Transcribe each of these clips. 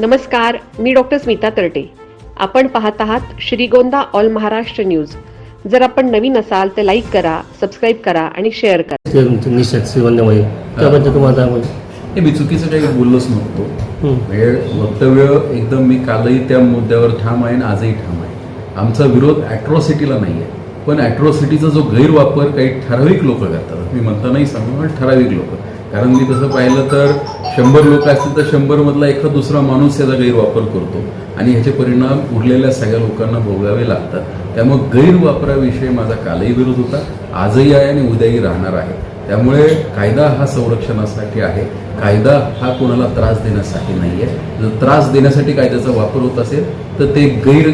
नमस्कार मी डॉक्टर स्मिता तरटे. आपण पाहत आहात श्रीगोंदा ऑल महाराष्ट्र न्यूज. जर आपण नवीन असाल तर लाईक करा सबस्क्राईब करा आणि शेअर करा. निषेध त्याबद्दल तुम्हाला? हे मी चुकीचं काही बोललोच नव्हतो. म्हणजे वक्तव्य एकदम मी कालही त्या मुद्द्यावर ठाम आहे आणि आजही ठाम आहे. आमचा विरोध ॲट्रॉसिटीला नाही आहे. पण ॲट्रॉसिटीचा जो गैरवापर काही ठराविक लोक करतात. मी म्हणता नाही सांगू पण ठराविक लोक. कारण मी तसं पाहिलं तर शंभर लोक असतील तर शंभरमधला एखादा दुसरा माणूस याचा गैरवापर करतो. आणि ह्याचे परिणाम उरलेल्या सगळ्या लोकांना भोगावे लागतात. त्यामुळे गैरवापराविषयी माझा कालही विरोध होता. आजही आहे आणि उद्याही राहणार आहे. त्यामुळे कायदा हा संरक्षणासाठी आहे. कायदा हा कोणाला त्रास देण्यासाठी नाही आहे जर त्रास देण्यासाठी कायद्याचा वापर होत असेल तर ते गैर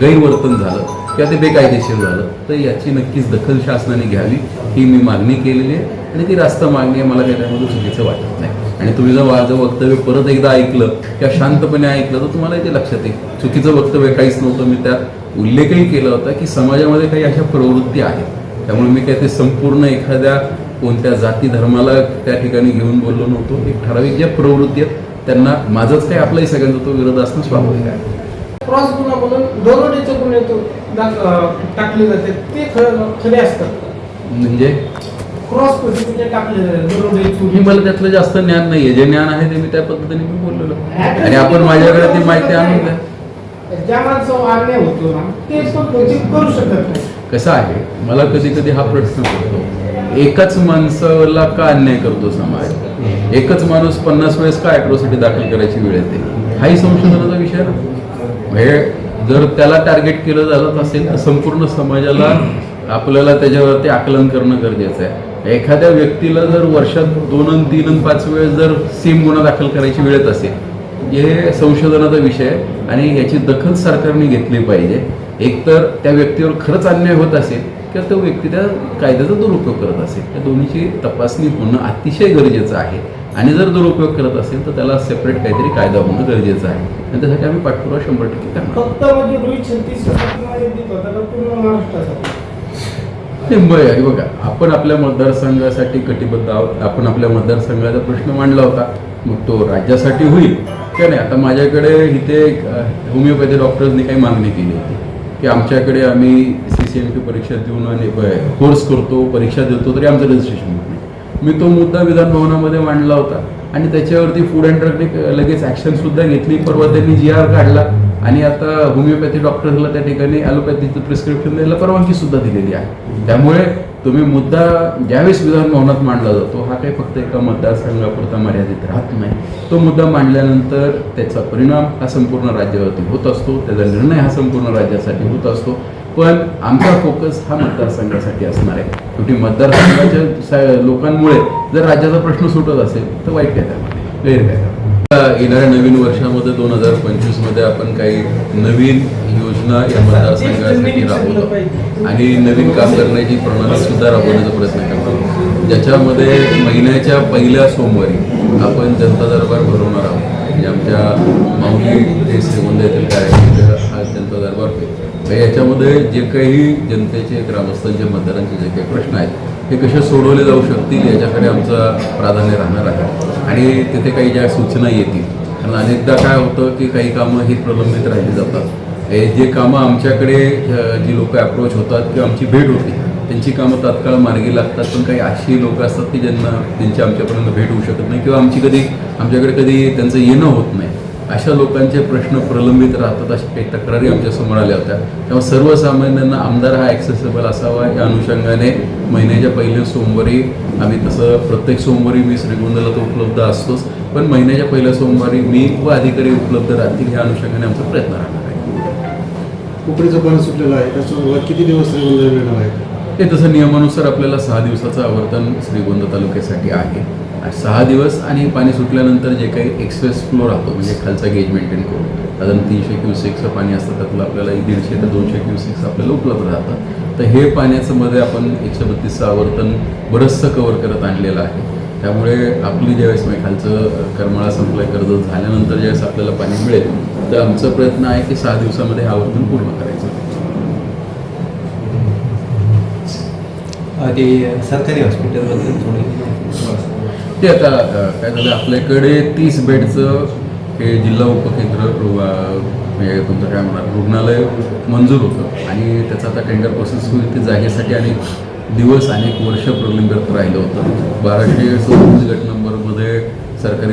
गैरवर्तन झालं. किंवा ते बेकायदेशीर झालं तर याची नक्कीच दखल शासनाने घ्यावी. ही मी मागणी केलेली आहे आणि ती रास्त मागणी आहे मला काही त्यामध्ये चुकीचं वाटत नाही. आणि तुम्ही जर माझं वक्तव्य परत एकदा ऐकलं किंवा शांतपणे ऐकलं तर तुम्हाला ते लक्षात येईल. चुकीचं वक्तव्य काहीच नव्हतं. मी त्यात उल्लेखही केला होता की समाजामध्ये काही अशा प्रवृत्ती आहेत. त्यामुळे मी काय ते संपूर्ण एखाद्या कोणत्या जाती धर्माला त्या ठिकाणी घेऊन बोललो नव्हतो. एक ठराविक ज्या प्रवृत्ती आहेत त्यांना माझंच काय आपलाही सगळ्यांचा तो विरोध असणं स्वाभाविक आहे. क्रॉस गुन्हा म्हणून दरोडेचे गुन्हे टाकले जाते. ते खरं असतात. म्हणजे? क्रॉस पद्धतीने टाकले दरोडे चोरी मला त्यातलं जास्त ज्ञान नाहीये. जे ज्ञान आहे ते मी त्या पद्धतीने मी बोललेलो. आणि आपण माझ्याकडे ती माहिती आणून द्या. ज्या माणसावर अन्याय होतो ना ते पण ते करू शकत नाही. कसं आहे? मला कधी कधी हा प्रश्न पडतो. एकाच माणसाला का अन्याय करतो समाज? एकच माणूस पन्नास वेळेस का अॅट्रॉसिटी दाखल करायची वेळ येते? हाही संशोधनाचा विषय ना. म्हणजे जर त्याला टार्गेट केलं जात असेल तर संपूर्ण समाजाला आपल्याला त्याच्यावरती आकलन करणं गरजेचं आहे. एखाद्या व्यक्तीला जर वर्षात दोन तीन पाच वेळेस जर सेम गुन्हा दाखल करायची वेळेत असेल हे संशोधनाचा विषय आहे आणि याची दखल सरकारने घेतली पाहिजे. एकतर त्या व्यक्तीवर खरंच अन्याय होत असेल किंवा तो व्यक्ती त्या कायद्याचा दुरुपयोग करत असेल. त्या दोन्हीची तपासणी होणं अतिशय गरजेचं आहे. आणि जर दुरुपयोग करत असेल तर त्याला सेपरेट काहीतरी कायदा होणं गरजेचं आहे. आणि त्यासाठी आम्ही पाठपुरावा शंभर टक्के करणार. म्हणजे रोहित छत्तीस देत होता का पूर्ण महाराष्ट्रासाठी. नाही, बरं, हे बघा आपण आपल्या मतदारसंघासाठी कटिबद्ध आहोत. आपण आपल्या मतदारसंघाचा प्रश्न मांडला होता. मग तो राज्यासाठी होईल. किंवा नाही? आता माझ्याकडे इथे होमिओपॅथी डॉक्टर्सनी काही मागणी केली होती. की आमच्याकडे आम्ही सी सी एम पी परीक्षा देऊन आणि कोर्स करतो परीक्षा देतो तरी आमचं रजिस्ट्रेशन मी तो मुद्दा विधान भवनामध्ये मांडला होता. आणि त्याच्यावरती फूड अँड ड्रगने लगेच ऍक्शन सुद्धा घेतली. परवा त्यांनी जी आर काढला. आणि आता होमिओपॅथी डॉक्टरला त्या ठिकाणी ॲलोपॅथीचं प्रिस्क्रिप्शन द्यायला परवानगी सुद्धा दिलेली आहे. त्यामुळे तुम्ही मुद्दा ज्यावेळेस विधानभवनात मांडला जातो हा काही फक्त एका मतदारसंघापुरता मर्यादित राहत नाही. तो मुद्दा मांडल्यानंतर त्याचा परिणाम हा संपूर्ण राज्यावरती होत असतो. त्याचा निर्णय हा संपूर्ण राज्यासाठी होत असतो. पण आमचा फोकस हा मतदारसंघासाठी असणार आहे. शेवटी मतदारसंघाच्या लोकांमुळे जर राज्याचा प्रश्न सुटत असेल तर वाईट काय त्यामध्ये? गैर काय त्यामध्ये. येणाऱ्या नवीन वर्षामध्ये दोन हजार पंचवीसमध्ये आपण काही नवीन योजना या मतदारसंघासाठी राबवतो. आणि नवीन काम करण्याची प्रणाली सुद्धा राबवण्याचा प्रयत्न करतो. ज्याच्यामध्ये महिन्याच्या पहिल्या सोमवारी आपण जनता दरबार भरवणार आहोत. म्हणजे आमच्या माऊली ते श्रीगोंदा तर जे काही जनतेचे ग्रामस्थांचे मतदारांचे जे काही प्रश्न आहेत ते कसे सोडवले जाऊ शकतील याच्याकडे आमचं प्राधान्य राहणार आहे. आणि तिथे काही ज्या सूचना येतील कारण अनेकदा काय होतं की काही कामं ही प्रलंबित राहिली जातात. हे जे कामं आमच्याकडे जी लोक अप्रोच होतात किंवा आमची भेट होती त्यांची कामं तात्काळ मार्गी लागतात पण काही अशी लोक असतात की ज्यांना त्यांची आमच्यापर्यंत भेट होऊ शकत नाही किंवा आमची कधी आमच्याकडे कधी त्यांचं येणं होत नाही. अशा लोकांचे प्रश्न प्रलंबित राहतात अशा काही तक्रारी आमच्यासमोर आल्या होत्या. तेव्हा सर्वसामान्यांना आमदार हा ॲक्सेसेबल असावा या अनुषंगाने महिन्याच्या पहिल्या सोमवारी आम्ही तसं प्रत्येक सोमवारी मी श्रीगोंदाला तो उपलब्ध असतोच पण महिन्याच्या पहिल्या सोमवारी मी व अधिकारी उपलब्ध राहतील या अनुषंगाने आमचा प्रयत्न राहणार आहे. कोपरीचं पाणी सुटलेलं आहे त्याचं किती दिवस रेल्वे मिळणार आहे? हे तसं नियमानुसार आपल्याला सहा दिवसाचं आवर्तन श्रीगोंदा तालुक्यासाठी आहे. सहा दिवस आणि पाणी सुटल्यानंतर जे काही एक्सप्रेस फ्लो राहतो म्हणजे खालचा गेज मेंटेन करून साधारण तीनशे क्युसेकचं पाणी असतं त्यातलं आपल्याला दीडशे ते दोनशे क्युसेक्स आपल्याला उपलब्ध राहतं. तर हे पाण्याचं मध्ये आपण एकशे बत्तीसचं आवर्तन बरंचसं कवर करत आणलेलं आहे. त्यामुळे आपली ज्यावेळेस म्हणजे खालचं करमाळा संपलाय कर्ज झाल्यानंतर ज्यावेळेस आपल्याला पाणी मिळेल तर आमचा प्रयत्न आहे की सहा दिवसामध्ये हे आवर्तन पूर्ण करायचं. ते सरकारी हॉस्पिटलबद्दल थोडी ते आता काय झालं आपल्याकडे तीस बेडचं हे जिल्हा उपकेंद्र रु- तुमचं काय म्हणा रुग्णालय मंजूर होतं. आणि त्याचं आता टेंडर प्रोसेस होईल ते जागेसाठी अनेक दिवस अनेक वर्ष प्रलंबित राहिलं होतं. बाराशे चौतीस गट नंबरमध्ये सरकारी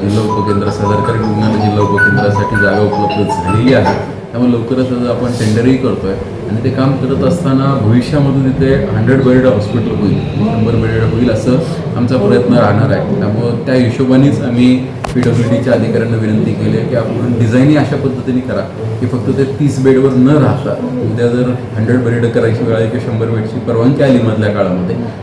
जिल्हा उपकेंद्र सरकारी रुग्णालय जिल्हा उपकेंद्रासाठी जागा उपलब्ध झालेली आहे. त्यामुळे लवकरच आपण टेंडरही करतोय. आणि ते काम करत असताना भविष्यामध्ये तिथे हंड्रेड बेडेड हॉस्पिटल होईल. शंभर बेडेड होईल असं आमचा प्रयत्न राहणार आहे. त्यामुळं त्या हिशोबानेच आम्ही पी डब्ल्यू डीच्या अधिकाऱ्यांना विनंती केली आहे की आपण डिझाईनही अशा पद्धतीने करा की फक्त ते तीस बेडवर न राहता उद्या जर हंड्रेड बेड करायची वेळ आहे किंवा शंभर बेडची परवानगी आली मधल्या काळामध्ये